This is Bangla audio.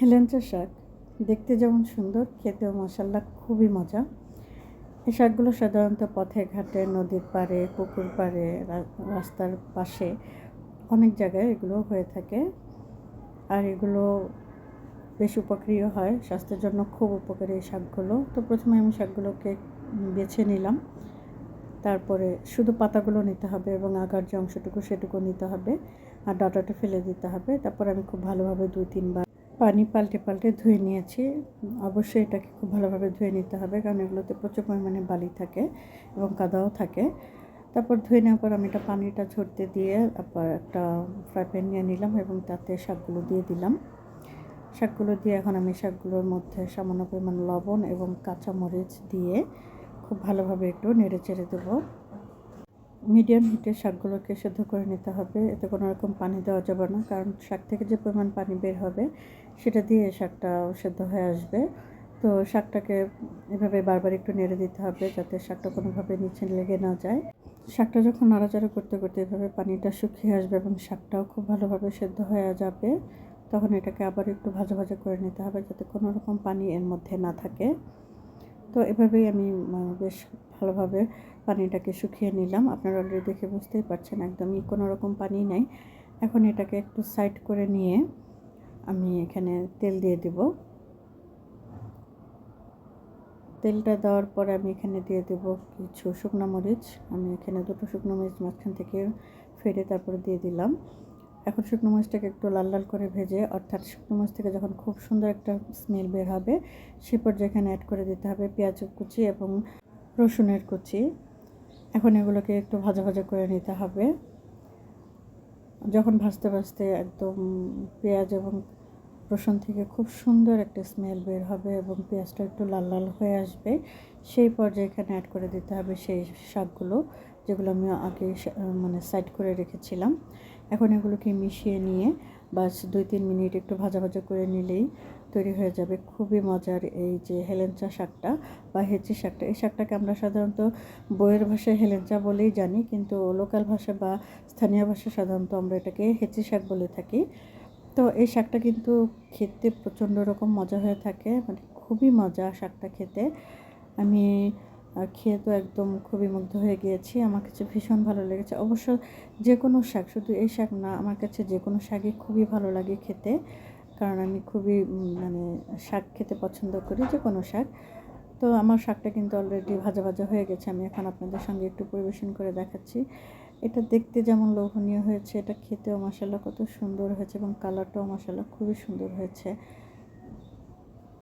হেলেঞ্চা শাক। দেখতে যেমন সুন্দর, খেতেও মশাল্লা খুবই মজা। এই শাকগুলো সাধারণত পথে ঘাটে, নদীর পাড়ে, পুকুর পাড়ে রাস্তার পাশে অনেক জায়গায় এগুলো হয়ে থাকে। আর এগুলো বেশ উপকারীও হয়, স্বাস্থ্যের জন্য খুব উপকারী এই শাকগুলো। তো প্রথমে আমি শাকগুলোকে বেছে নিলাম। তারপরে শুধু পাতাগুলো নিতে হবে এবং আগার যে অংশটুকু সেটুকু নিতে হবে। আর ডাটাটা ফেলে দিতে হবে। তারপর আমি খুব ভালোভাবে দুই, তিনবার পানি পাল্টে পাল্টে ধুয়ে নিয়েছি। অবশ্যই এটাকে খুব ভালোভাবে ধুয়ে নিতে হবে, কারণ এগুলোতে প্রচুর পরিমাণে বালি থাকে এবং কাদাও থাকে। তারপর ধুয়ে নেওয়ার পর আমি এটা পানিটা ঝরতে দিয়ে তারপর একটা ফ্রাই প্যান নিয়ে নিলাম এবং তাতে শাকগুলো দিয়ে দিলাম। শাকগুলো দিয়ে এখন আমি শাকগুলোর মধ্যে সামান্য পরিমাণ লবণ এবং কাঁচামরিচ দিয়ে খুব ভালোভাবে একটু নেড়ে চেড়ে দেবো। মিডিয়াম হিটে শাকগুলোকে সেদ্ধ করে নিতে হবে। এতে কোনো রকম পানি দেওয়া যাবে না, কারণ শাক থেকে যে পরিমাণ পানি বের হবে, সেটা দিয়ে শাকটা সেদ্ধ হয়ে আসবে। তো শাকটাকে এভাবে বারবার একটু নেড়ে দিতে হবে, যাতে শাকটা কোনোভাবে নিচে লেগে না যায়। শাকটা যখন নাড়াচাড়া করতে করতে এভাবে পানিটা শুকিয়ে আসবে এবং শাকটাও খুব ভালোভাবে সেদ্ধ হয়ে যাবে, তখন এটাকে আবার একটু ভাজা ভাজা করে নিতে হবে, যাতে কোনো রকম পানি এর মধ্যে না থাকে। তো এভাবেই আমি বেশ ভালোভাবে পানিটাকে শুকিয়ে নিলাম। আপনারা অলরেডি দেখে বুঝতেই পারছেন, একদমই কোনো রকম পানি নাই। এখন এটাকে একটু সাইড করে নিয়ে আমি এখানে তেল দিয়ে দেব। তেলটা দেওয়ার পরে আমি এখানে দিয়ে দেব কিছু শুকনো মরিচ। আমি এখানে দুটো শুকনো মরিচ মাঝখান থেকে ফেটে তারপরে দিয়ে দিলাম। এখন শুকনো মাছটাকে একটু লাল লাল করে ভেজে, অর্থাৎ শুকনো মরিচ থেকে যখন খুব সুন্দর একটা স্মেল বের হবে, সে পর্যায়ে এখানে অ্যাড করে দিতে হবে পেঁয়াজ কুচি এবং রসুনের কুচি। এখন এগুলোকে একটু ভাজা ভাজা করে নিতে হবে। যখন ভাজতে ভাজতে একদম পেঁয়াজ এবং রসুন থেকে খুব সুন্দর একটা স্মেল বের হবে এবং পেঁয়াজটা একটু লাল লাল হয়ে আসবে, সেই পর্যায়ে এখানে অ্যাড করে দিতে হবে সেই শাকগুলো, যেগুলো আমি আগে মানে সাইড করে রেখেছিলাম। এখন এগুলোকে মিশিয়ে নিয়ে বাস দুই তিন মিনিট একটু ভাজা ভাজা করে নিলেই তৈরি হয়ে যাবে। খুবই মজার এই যে হেলেঞ্চা শাকটা বা হেঁচি শাকটা। এই শাকটাকে আমরা সাধারণত বইয়ের ভাষায় হেলেঞ্চা বলেই জানি, কিন্তু লোকাল ভাষা বা স্থানীয় ভাষায় সাধারণত আমরা এটাকে হেঁচি শাক বলে থাকি। তো এই শাকটা কিন্তু খেতে প্রচণ্ড রকম মজা হয়ে থাকে। মানে খুবই মজা শাকটা খেতে। আমি খেয়ে তো একদম খুবই মুগ্ধ হয়ে গিয়েছি। আমার কাছে ভীষণ ভালো লেগেছে। অবশ্য যে কোনো শাক, শুধু এই শাক না, আমার কাছে যে কোনো শাকই খুবই ভালো লাগে খেতে। কারণ আমি খুবই মানে শাক খেতে পছন্দ করি যে কোনো শাক। তো আমার শাকটা কিন্তু অলরেডি ভাজা ভাজা হয়ে গেছে। আমি এখন আপনাদের সঙ্গে একটু পরিবেশন করে দেখাচ্ছি। এটা দেখতে যেমন লোভনীয় হয়েছে, এটা খেতেও মশালা কত সুন্দর হয়েছে এবং কালারটাও মশালা খুবই সুন্দর হয়েছে।